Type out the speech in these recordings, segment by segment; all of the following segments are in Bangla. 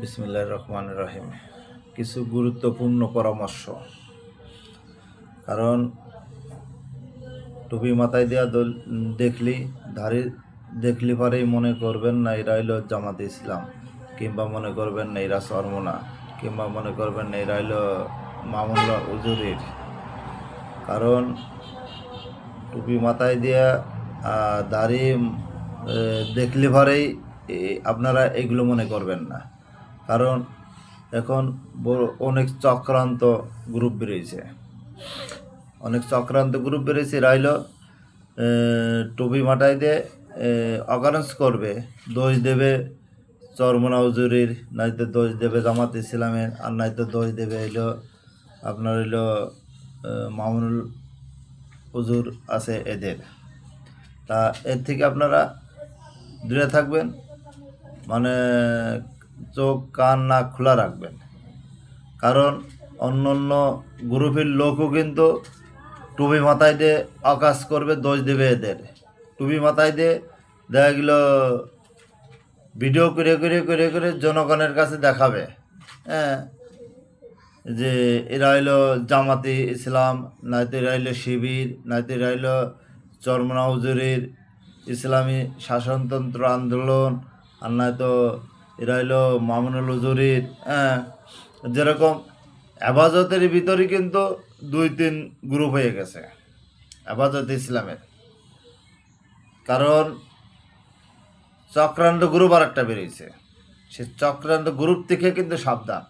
বিসমিল্লাহ রহমান রহিম। কিছু গুরুত্বপূর্ণ পরামর্শ। কারণ টুপি মাথায় দেওয়া দেখলি ধারি দেখলি পরেই মনে করবেন না এরা হইল জামাতে ইসলাম কিংবা মনে করবেন না এরা সরমনা কিংবা মনে করবেন না এরা হইল মামুল্লা উজুরির। কারণ টুপি মাথায় আহ, দাড়ি দেখলে পরেই আপনারা এগুলো মনে করবেন না। কারণ এখন অনেক চক্রান্ত গ্রুপ বেরিয়েছে অনেক চক্রান্ত গ্রুপ বেরিয়েছে রাইল টুপি মাটাই দিয়ে অকারেন্স করবে। দোষ দেবে চরমনা উজুরির নয়তো দোষ দেবে জামাত ইসলামের, আর নয়তো দোষ দেবে হইল আপনার হইল মামুনুল হুজুর আছে এদের। তা এর থেকে আপনারা দূরে থাকবেন। মানে চোখ, কান, নাক খোলা রাখবেন। কারণ অন্য অন্য গ্রুপের লোকও কিন্তু টুপি মাথায় দিয়ে আকাশ করবে, দোষ দেবে এদের। টুপি মাথায় দিয়ে দেখা গেল, ভিডিও করে করে করে করে জনগণের কাছে দেখাবে। হ্যাঁ? যে এরা হইল জামাতি ইসলাম, নয়তো এরা হইল শিবির, নয়তো এরা হইল চরমনা হুজুরির ইসলামী শাসনতন্ত্র আন্দোলন, আর নয়তো এরা হইল মামুনুল হুজুরির হ্যাঁ যেরকম আবাজতের ভিতরে কিন্তু দুই তিন গ্রুপ হয়ে গেছে, আবাজত ইসলামের। কারণ চক্রান্ত গ্রুপ আর একটা বেরিয়েছে, সে চক্রান্ত গ্রুপ থেকে কিন্তু সাবধান।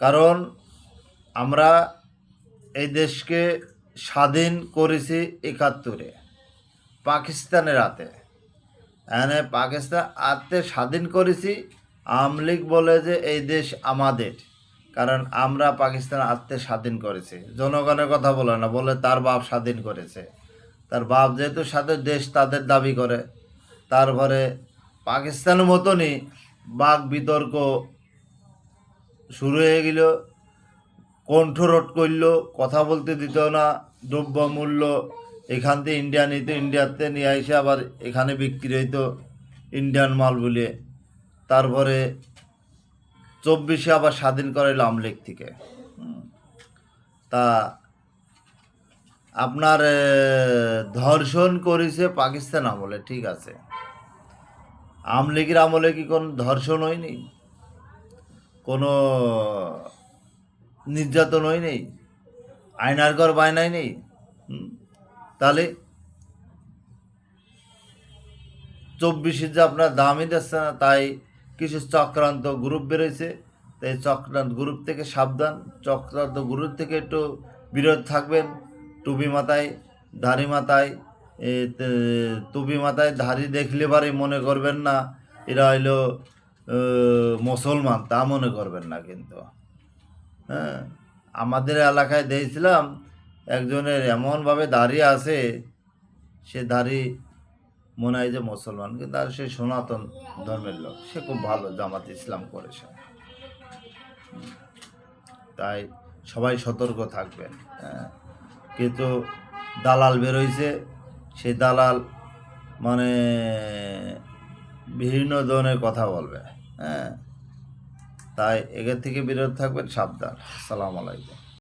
কারণ আমরা এই দেশকে স্বাধীন করেছি একাত্তরে, পাকিস্তানের হাতে। এখানে পাকিস্তান আত্মে স্বাধীন করেছি। আওয়ামী লীগ বলে যে এই দেশ আমাদের। কারণ আমরা পাকিস্তান আত্মে স্বাধীন করেছি। জনগণের কথা বলে না, বলে তার বাপ স্বাধীন করেছে। তার বাপ যেহেতু সাথে দেশ তাদের দাবি করে। তারপরে পাকিস্তানের মতনই বাঘ বিতর্ক শুরু হয়ে গেল। কণ্ঠরোধ করল, কথা বলতে দিত না দ্রব্য মূল্য এখান থেকে ইন্ডিয়া নিত ইন্ডিয়াতে নিয়ে এসে আবার এখানে বিক্রি হইতো ইন্ডিয়ান মাল বলে। তারপরে চব্বিশে আবার স্বাধীন করাইল আমলেক থেকে। তা আপনার ধর্ষণ করেছে পাকিস্তান আমলে, ঠিক আছে। আমলিগের আমলে কি কোন ধর্ষণ হয়নি? কোনো নির্যাতন হয় নেই আয়নার ঘর বায়নাই নেই? তাহলে চব্বিশে যে আপনার দামই দিচ্ছে না, তাই কিছু চক্রান্ত গ্রুপ বেরোয়েছে তাই চক্রান্ত গ্রুপ থেকে সাবধান। চক্রান্ত গ্রুপ থেকে একটু বিরত থাকবেন। টুপি মাথায় ধারি মাথায় টুপি মাথায় ধারি দেখলে পারে মনে করবেন না, এরা হইল মুসলমান, তা মনে করবেন না কিন্তু। হ্যাঁ আমাদের এলাকায় দিয়েছিলাম একজনের এমনভাবে দাঁড়িয়ে আছে, সে দাড়ি মনে হয় যে মুসলমান, কিন্তু আর সে সনাতন ধর্মের লোক। সে খুব ভালো জামাত ইসলাম করেছে। তাই সবাই সতর্ক থাকবেন। হ্যাঁ। কিন্তু দালাল বেরোইছে। সেই দালাল মানে বিভিন্ন ধরনের কথা বলবে। হ্যাঁ। তাই এগের থেকে বিরত থাকবেন, সাবধান। সালাম আলাইকুম।